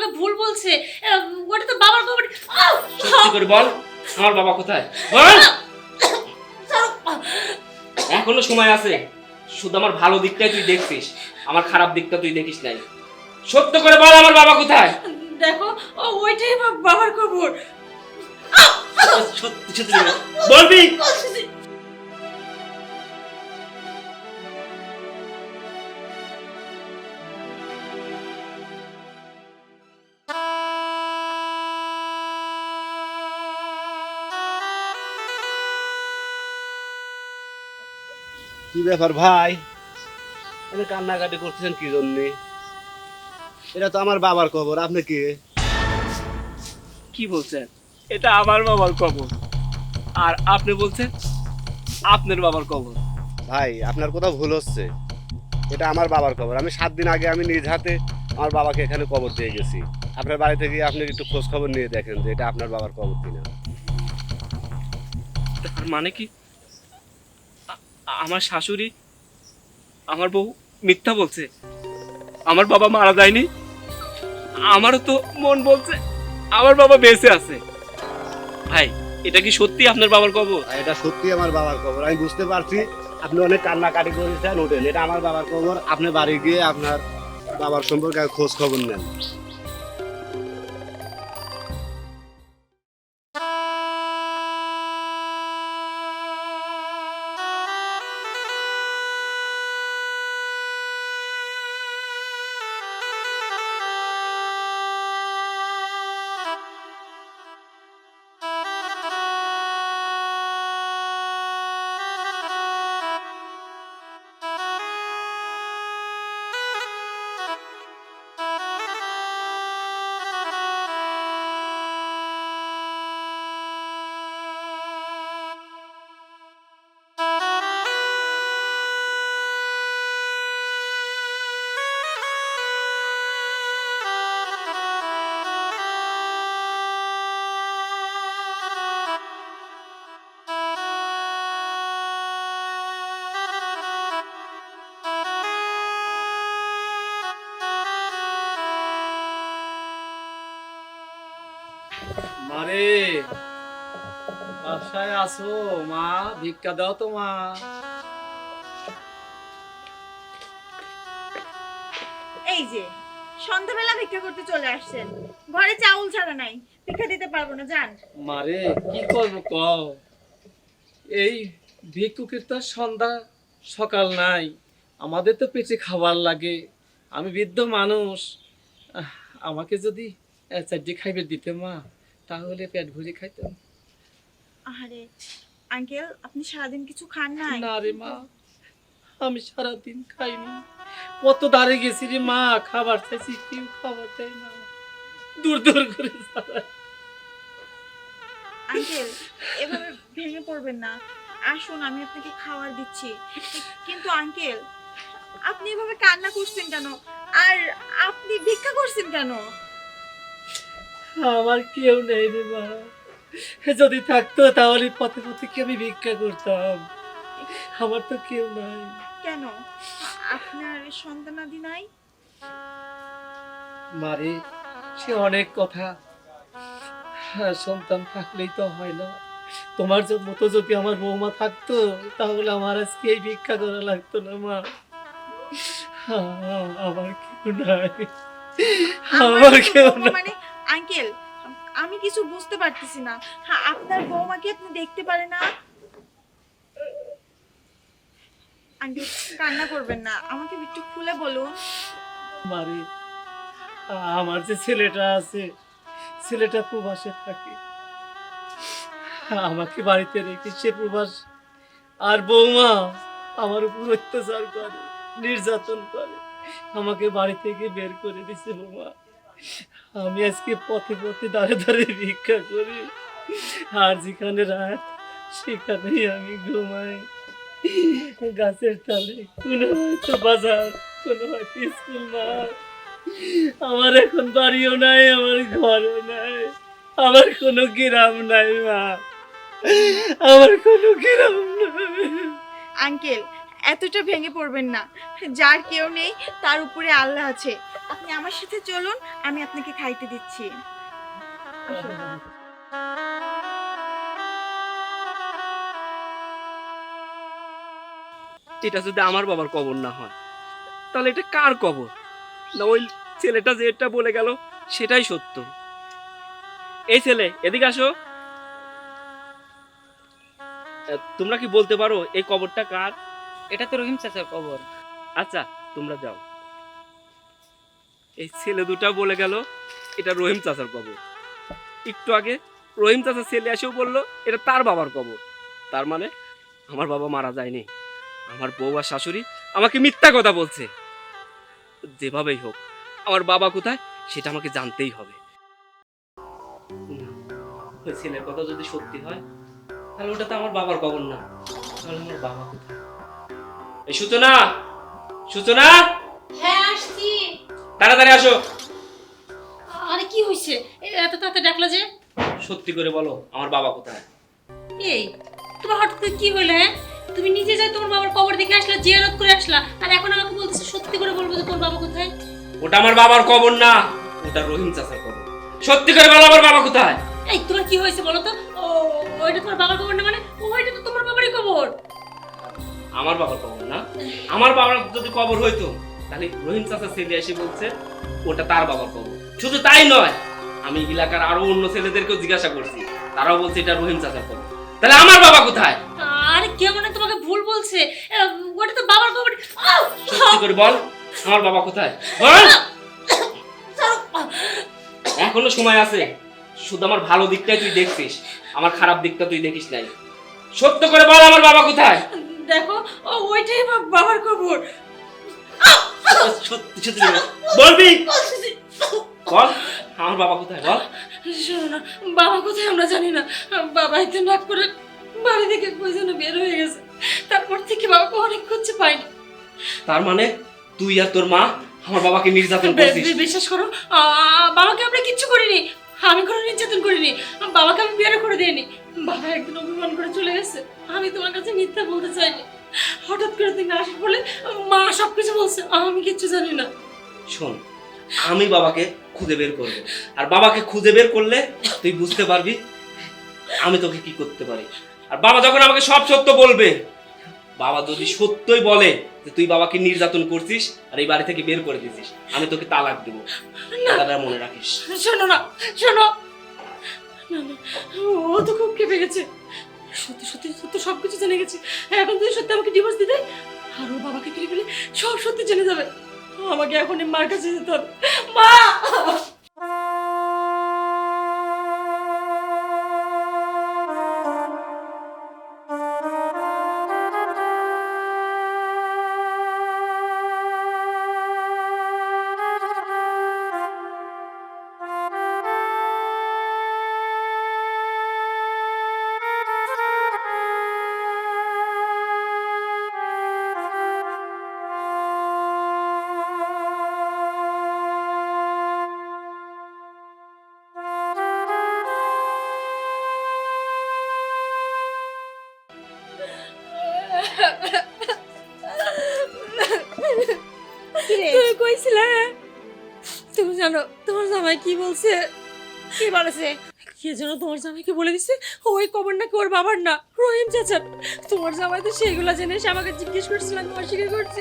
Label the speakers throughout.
Speaker 1: আমাকে ভুল বলছে। ওটা তো বাবার আউ!
Speaker 2: সত্যি করে বল আমার বাবা কোথায়? বল! এখনও সময় আছে। শুধু আমার ভালো দিকটাই তুই দেখছিস আমার খারাপ দিকটা তুই দেখিস নাই। সত্য করে বল আমার বাবা কোথায়?
Speaker 1: দেখো ও ওইটাই বাবার কবর
Speaker 2: সত্যি সত্যি বলবি?
Speaker 3: কি ব্যাপার ভাই?
Speaker 2: এনে কান্নাকাটি করতেছেন কি জন্যে?
Speaker 3: এটা তো আমার বাবার কবর আপনি কে?
Speaker 2: কি বলছেন? এটা আমার বাবার কবর। আর আপনি বলছেন আপনার বাবার কবর।
Speaker 3: ভাই আপনার কোথাও ভুল হচ্ছে। এটা আমার বাবার কবর। আমি সাত দিন আগে আমি নিজ হাতে আমার বাবাকে এখানে কবর দিয়ে গেছি। আপনার বাড়িতে গিয়ে আপনি একটু খোঁজ খবর নিয়ে দেখেন যে এটা আপনার বাবার কবর কিনা।
Speaker 2: তার মানে কি? আমার শাশুড়ি, আমার বউ মিথ্যা বলছে। আমার বাবা মারা যায়নি। আমারও তো মন বলছে, আমার বাবা বেঁচে আছে। ভাই, এটা কি সত্যি আপনার বাবার কবর?
Speaker 3: এটা সত্যি আমার বাবার কবর। আমি বুঝতে পারছি আপনি অনেক কান্নাকাটি করেছেন ওঠেন এটা আমার বাবার কবর। আপনি বাড়ি গিয়ে আপনার বাবার সম্পর্কে খোঁজ খবর নেন।
Speaker 4: মারে বাসায় আসো মা ভিক্ষা দাও তো মা।
Speaker 5: এই যে সন্ধ্যাবেলা ভিক্ষা করতে চলে আসছেন। ঘরে চাউল ছাড়া নাই ভিক্ষা দিতে পারব না
Speaker 4: মারে কি করব কও? এই ভিক্ষুকের তো সন্ধ্যা সকাল নাই আমাদের তো পেটে খাবার লাগে আমি বৃদ্ধ মানুষ। আমাকে যদি চারটে খাইবে দিতে মা। তাহলে পেট ভরে খাইতাম
Speaker 5: আরে আঙ্কেল আপনি সারাদিন কিছু খান নাই?
Speaker 4: না রে মা। আমি সারাদিন খাইনি কত দাঁড়ে গেছি রে মা। খাবার চাইছি কেউ খাবার দেয় না। দূর দূর করে
Speaker 5: আঙ্কেল এভাবে ভেঙে পড়বেন না। আসুন আমি আপনাকে খাবার দিচ্ছি। কিন্তু আঙ্কেল আপনি এভাবে কান্না করছেন কেন? আর আপনি ভিক্ষা করছেন কেন?
Speaker 4: আমার কেউ নেই রে মা। যদি থাকতো তাহলে পথে পথে কি আমি ভিক্ষা করতাম? আমার তো কেউ নাই।
Speaker 5: কেন? আপনার সন্তানাদি নাই?
Speaker 4: মারে সে অনেক কথা। হ্যাঁ, সন্তান থাকলেই তো হয় না। তোমার মতো যদি আমার বৌমা থাকতো তাহলে আমার আজকে এই ভিক্ষা করা লাগতো না মা। হ্যাঁ, আমার কেউ নাই। আমার কেউ নাই।
Speaker 5: মানে আঙ্কেল আমি কিছু বুঝতে পারতেছি না। হ্যাঁ, আপনার বৌমাকে আপনি দেখতে পারেন না? আঙ্কেল কান্না করবেন না। আমাকে একটু খুলে বলুন।
Speaker 4: মারে আমার যে ছেলেটা আছে ছেলেটা প্রবাসে থাকে। আমাকে বাড়িতে রেখে সে প্রবাস আর বৌমা আমার উপর অত্যাচার করে নির্যাতন করে। আমাকে বাড়ি থেকে বের করে দিছে বৌমা। আমি আজকে পথে পথে দাঁড়ে দাঁড়ে ভিক্ষা করি। আর যেখানে রাত, সেখানেই আমি ঘুমাই। গাছের তলে কোনো হয়তো বাজার, কোনো হয়তো স্কুল মাঠ। আমার এখন বাড়িও নাই, আমার ঘরও নাই। আমার কোনো গ্রাম নাই, মা। আমার কোনো গ্রাম নাই।
Speaker 5: আঙ্কেল এতটা ভেঙে পড়বেন না। যার কেউ নেই, তার উপরে আল্লাহ আছে। আপনি আমার সাথে চলুন, আমি আপনাকে খাইতে দিচ্ছি।
Speaker 2: এটা যদি আমার বাবার কবর না হয়, তাহলে এটা কার কবর? না, ওই ছেলেটা যে এটা বলে গেল, সেটাই সত্য। এই ছেলে, এদিকে আসো। তোমরা কি বলতে পারো, এই কবরটা কার?
Speaker 4: এটা তো রহিম চাচার কবর।
Speaker 2: আচ্ছা তোমরা যাও। এই ছেলে দুটা বলে গেল, এটা রহিম চাচার কবর। একটু আগে রহিম চাচার ছেলে এসেও বলল, এটা তার বাবার কবর। তার মানে আমার বাবা মারা যায়নি। আমার বউ আর শাশুড়ি আমাকে মিথ্যা কথা বলছে। যেভাবেই হোক, আমার বাবা কোথায়, সেটা আমাকে জানতেই হবে। ছেলের কথা যদি সত্যি হয়, তাহলে ওটা তো আমার বাবার কবর না। তাহলে আমার বাবা কোথায়? এই সূচনা সূচনা
Speaker 1: হ্যাঁ আসছি।
Speaker 2: তাড়াতাড়ি আসো।
Speaker 1: আরে কি হয়েছে এত তাড়াতাড়ি ডাকলা যে।
Speaker 2: সত্যি করে বলো আমার বাবা কোথায়?
Speaker 1: এই তোমার হঠাৎ করে কি হলো হ্যাঁ? তুমি নিজে যাই তোমার বাবার কবর দেখে আসলা জিয়ারত করে আসলা আর এখন আমাকে বলতেছো সত্যি করে বলব যে তোমার বাবা কোথায়?
Speaker 2: ওটা আমার বাবার কবর না ওটা রহিম চাচার কবর। সত্যি করে বলো আমার বাবা কোথায়?
Speaker 1: এই তোমার কি হয়েছে বলো তো? ও ওইটা তোমার বাবার কবর না মানে?
Speaker 2: আমার বাবার কবর না? আমার বাবার যদি কবর হইতো তাহলে রহিম চাচা ছেলে এসে বলছে ওটা তার বাবার কবর শুধু তাই নয় আমি এলাকার আরও অন্য ছেলেদেরকেও জিজ্ঞাসা করছি তারাও বলছে এটা রহিম চাচার কবর তাহলে আমার বাবা কোথায়?
Speaker 1: আরে কেউ মানে তোমাকে ভুল বলছে? ওটা তো বাবার কবর
Speaker 2: সত্যি করে বল আমার বাবা কোথায়? বল! এখনও সময় আছে শুধু আমার ভালো দিকটাই তুই দেখছিস আমার খারাপ দিকটা তুই দেখিস নাই। সত্য করে বল আমার বাবা কোথায়?
Speaker 1: দেখো ও ওইটাই বাবার কবর
Speaker 2: সত্যি সত্যি বলবি? বল আমার বাবা কোথায় বল?
Speaker 1: শোনো না বাবা কোথায় আমরা জানি না। বাবা এতে নাক করে বাড়ি থেকে কই যেন বের হয়ে গেছে। তারপর থেকে বাবাকে অনেক খুঁজছে পাইনি
Speaker 2: তার মানে তুই আর তোর মা আমার বাবাকে নির্যাতন করছিস?
Speaker 1: বিশ্বাস করো বাবাকে আমরা কিচ্ছু করিনি। আমি কোনো নির্যাতন করিনি। বাবাকে আমি বিয়ে করে দিইনি। বাবা একদিন অভিমান করে চলে গেছে। আমি তোমার কাছে মিথ্যা বলতে চাইনি। হঠাৎ করে তুমি আসার মা সবকিছু বলছে আমি কিচ্ছু জানি না।
Speaker 2: শোন আমি বাবাকে খুঁজে বের করব। আর বাবাকে খুঁজে বের করলে তুই বুঝতে পারবি আমি তোকে কি করতে পারি। আর বাবা যখন আমাকে সব সত্য বলবে বাবা যদি সত্যই বলে যে তুই বাবাকে নির্যাতন করছিস আর এই বাড়ি থেকে বের করে দিছিস আমি তোকে তালাক দেব। মনে রাখিস।
Speaker 1: শোনো না শোনো ও তো খুব কেঁপে গেছে। সত্যি সত্যি, সত্য সব কিছু জেনে গেছে। এখন তুই সত্যি আমাকে ডিভোর্স দিতে, আর ওর বাবাকে ফিরে ফেলে সব সত্যি জেনে যাবে। আমাকে এখন মার কাছে যেতে হবে। মা! তুমি কইছিলে? তুমি জানো তোমার জামাই কি বলছে? কি বলেছে? কে যেন তোমার জামাইকে বলে দিছে? ওই কবর নাকি ওর বাবার না রহিম চাচার। তোমার জামাই তো সেইগুলো জেনে এসে আমাকে জিজ্ঞেস করছিল আমি অস্বীকার করছি।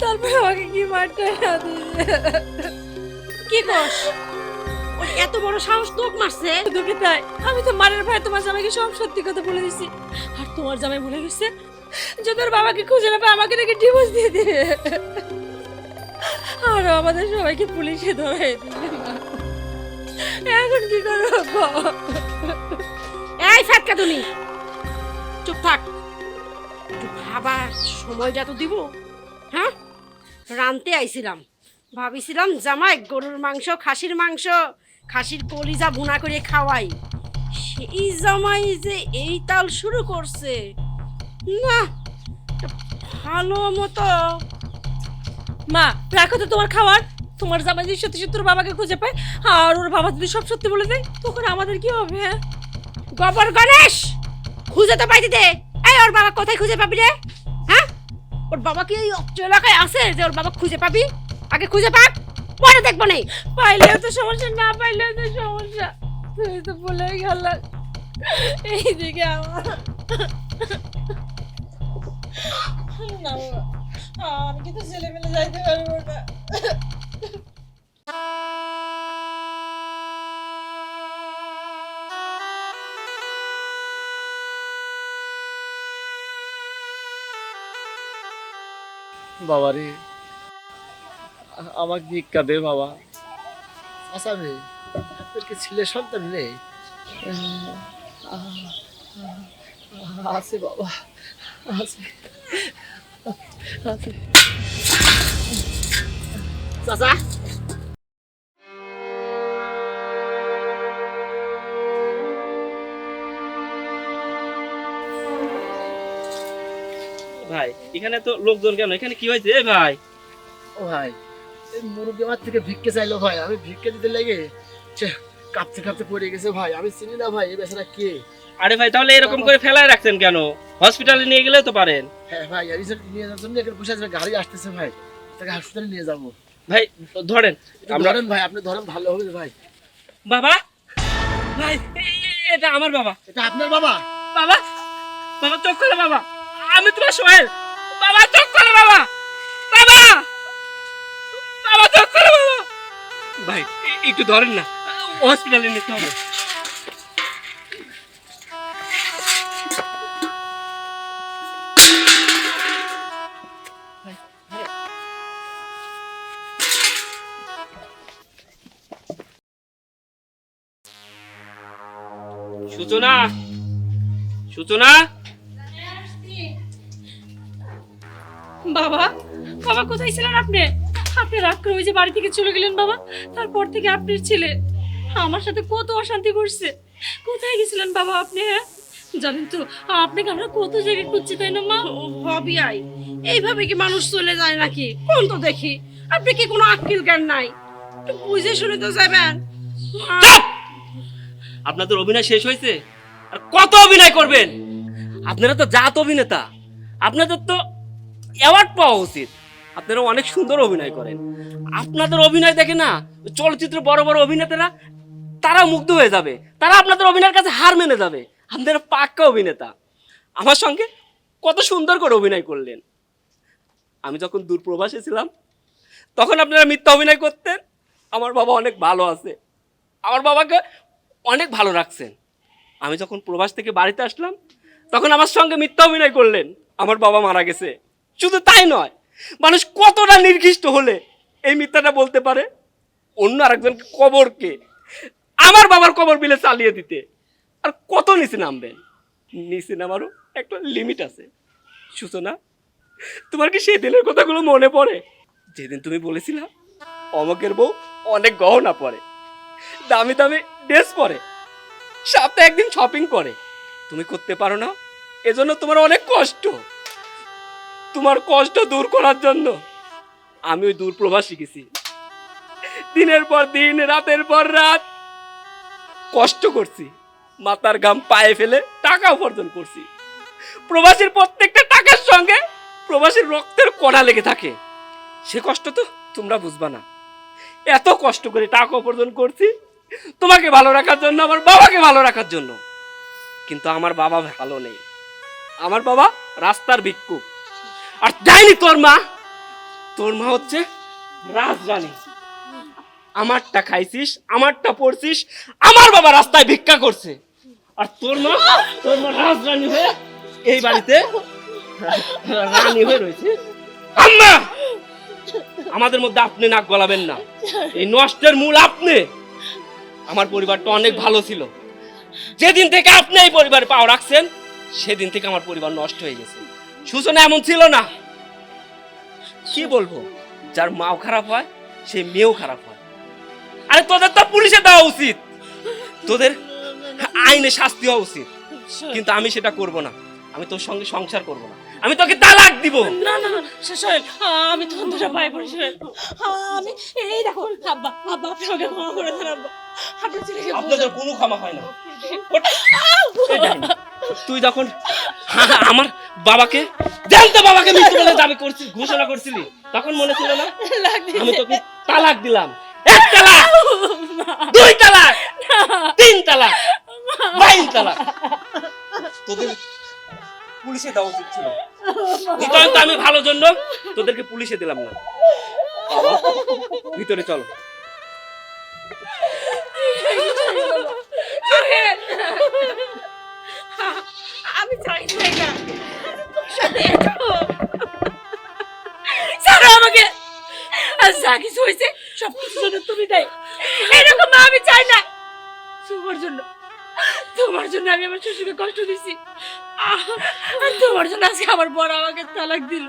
Speaker 1: তারপরে আমাকে কি মারটা কি কস? ওর এত বড় সাহস তোক মারছে। তোকে তাই। আমি তো মারের ভয় তোমার জামাইকে সব সত্যি কথা বলে দিছি। আর তোমার জামাই বলে গেছে যে তোর বাবাকে খুঁজে না পায় আমাকে নাকি ডিভোর্স দিয়ে দিবে। আর আমাদের সবাইকে পুলিশে ধরে এখন কি করব?
Speaker 6: এই ফাটকা তুমি চুপ থাক। একটু ভাবার সময়টা তো দিব। হ্যাঁ? রানতে আইছিলাম। ভাবিছিলাম জামাই গরুর মাংস খাসির মাংস খাসির কলিজা ভুনা করে খাওয়াই সেই জামাই যে এই তাল শুরু করছে। না ভালো মতো।
Speaker 1: মা রাখো তো তোমার খাবার। তোমার জামাই যদি সত্যি সত্যি ওর বাবাকে খুঁজে পায় আর ওর বাবা যদি সব সত্যি বলে দেয় তখন আমাদের কি হবে হ্যাঁ?
Speaker 6: গোবর গণেশ খুঁজে তো পাইতে দে। এই ওর বাবা কোথায় খুঁজে পাবি রে? হ্যাঁ? ওর বাবা কি এই এলাকায় আছে যে ওর বাবা খুঁজে পাবি? আগে খুঁজে পাক। পরে দেখব নেই।
Speaker 1: পাইলেও তো সমস্যা না পাইলেও তো সমস্যা। তুই তো বলে গেল। এইদিকে আমার না আমি কিন্তু ছেলে মেলে যাইতে পারব না।
Speaker 4: বাবা রে আমাকে ভিক্ষা দে বাবা? আচ্ছা আপনার কি ছেলে সন্তান নেই আছে বাবা আছে। আছে। চাচা।
Speaker 2: ভাই এখানে তো লোকজন কেন? এখানে কি হয়েছে? এ ভাই।
Speaker 4: ও ভাই মুরগি আমার থেকে ভিক্ষে চাইলো ভাই আমি ভিক্ষে দিতে লেগে। কাঁপতে কাঁপতে পড়ে গেছে ভাই আমি চিনি না ভাই এই বেচারা কে?
Speaker 2: আরে ভাই তাহলে এরকম করে ফেলায় রাখছেন কেন? হসপিটালে নিয়ে গেলেও তো পারেন।
Speaker 4: হ্যাঁ ভাই নিয়ে যাওয়ার জন্য এখানে বসে আছে গাড়ি আসতেছে ভাই তাকে হাসপাতালে নিয়ে যাব।
Speaker 2: ভাই ধরেন
Speaker 4: ধরেন ভাই আপনি ধরেন ভালো হবে ভাই।
Speaker 2: বাবা? ভাই এটা আমার বাবা।
Speaker 4: এটা আপনার বাবা?
Speaker 2: বাবা? বাবা চোখ খোলো বাবা। আমি তোমার সোহেল বাবা চোখ খোলো বাবা ভাই একটু ধরেন না। হসপিটালে নিতে হবে। সূচনা সূচনা?
Speaker 1: বাবা বাবা কোথায় ছিলেন আপনি? আপনি রাগ করে ওই যে বাড়ি থেকে চলে গেলেন বাবা। তারপর থেকে আপনার ছেলে আমার সাথে কত অশান্তি করছে। কোথায় গেছিলেন বাবা আপনি হ্যাঁ? জানেন তো আপনাকে আমরা কত জায়গায় খুঁজছি তাই না মা?
Speaker 6: ভাবি আই এইভাবে কি মানুষ চলে যায় নাকি? কোন তো দেখি আপনি কি কোনো আক্কিল জ্ঞান নাই? একটু বুঝে শুনে তো যাবেন।
Speaker 2: চুপ! আপনাদের অভিনয় শেষ হয়েছে? আর কত অভিনয় করবেন? আপনারা তো জাত অভিনেতা আপনাদের তো অ্যাওয়ার্ড পাওয়া উচিত। আপনারা অনেক সুন্দর অভিনয় করেন। আপনাদের অভিনয় দেখে না, চলচ্চিত্র বড় বড় অভিনেতারা, তারা মুগ্ধ হয়ে যাবে। তারা আপনাদের অভিনয়ের কাছে হার মেনে যাবে। আপনারা পাক্কা অভিনেতা। আমার সঙ্গে কত সুন্দর করে অভিনয় করলেন। আমি যখন দূরপ্রবাসে ছিলাম, তখন আপনারা মিথ্যা অভিনয় করতেন। আমার বাবা অনেক ভালো আছে। আমার বাবাকে অনেক ভালো রাখছেন। আমি যখন প্রবাস থেকে বাড়িতে আসলাম, তখন আমার সঙ্গে মিথ্যা অভিনয় করলেন। আমার বাবা মারা গেছে। শুধু তাই নয় মানুষ কতটা নির্দিষ্ট হলে এই মিথ্যাটা বলতে পারে? অন্য আরেকজনকে কবরকে আমার বাবার কবর বিলে চালিয়ে দিতে। আর কত নিচে নামবেন নিচে নামারও একটা লিমিট আছে। সূচনা, তোমার কি সেই দিনের কথাগুলো মনে পড়ে? যেদিন তুমি বলেছিলা, অমকের বউ অনেক গহনা পরে, দামি দামি ড্রেস পরে, সপ্তাহে একদিন শপিং করে। তুমি করতে পারো না, এজন্য তোমার অনেক কষ্ট। তোমার কষ্ট দূর করার জন্য। আমি ওই দূর প্রবাস শিখেছি। দিনের পর দিন, রাতের পর রাত কষ্ট করছি। মাথার ঘাম পায়ে ফেলে টাকা উপার্জন করছি। প্রবাসীর প্রত্যেকটা টাকার সঙ্গে প্রবাসীর রক্তের কড়া লেগে থাকে। সে কষ্ট তো তোমরা বুঝবা না। এত কষ্ট করে টাকা উপার্জন করছি তোমাকে ভালো রাখার জন্য, আমার বাবাকে ভালো রাখার জন্য। কিন্তু আমার বাবা ভালো নেই। আমার বাবা রাস্তার ভিক্ষুক। আর যাইনি তোর মা তোর মা হচ্ছে রাজরানী। আমারটা খাইছিস, আমারটা পড়ছিস, আমার বাবা রাস্তায় ভিক্ষা করছে। আর তোর মা তোর মা রাজরানী হয়ে এই বাড়িতে রানী হয়ে রয়েছে। আম্মা! আমাদের মধ্যে আপনি নাক গলাবেন না। এই নষ্টের মূল আপনি। আমার পরিবারটা অনেক ভালো ছিল। যেদিন থেকে আপনি এই পরিবারে পাও রাখছেন, সেদিন থেকে আমার পরিবার নষ্ট হয়ে গেছে। সূচনা এমন ছিল না। কি বলব? যার মাও খারাপ হয় সে মেয়েও খারাপ হয়। আরে তোদের তো পুলিশে দেওয়া উচিত। তোদের আইনে শাস্তি হওয়া উচিত। কিন্তু আমি সেটা করব না। আমি তোর সঙ্গে সংসার করব না। আমি তোকে তালাক দিব।
Speaker 1: না না না সোহেল আমি তখন দুটা পায়ে পড়ি সোহেল আমি এই দেখো আব্বা আব্বা আপনি আমাকে ক্ষমা করে দেন আব্বা। আপনার ছেলেকে
Speaker 2: আপনাদের কোনো ক্ষমা হয় না। তুই যখন আমার বাবাকে? জানতো বাবাকে মৃত্যু বলে দাবি করছিস ঘোষণা করছিলি? তখন মনে ছিল না? আমি তোকে তালাক দিলাম। এক তালাক! দুই তালাক! তিন তালাক! বাইন তালাক! তোদের পুলিশে দেওয়া উচিত ছিল। নিতান্ত তো আমি ভালো জন্য তোদেরকে পুলিশে দিলাম না। ভিতরে চলো।
Speaker 1: আমি চাই না সাথে আমাকে। আর যা কিছু হয়েছে, সব কিছুর জন্য তুমি দেয়। এরকম মা আমি চাই না। তোমার জন্য তোমার জন্য আমি আমার শ্বশুরকে কষ্ট দিছি। আর তোমার জন্য আজকে আমার বড় আমাকে তালাক দিল।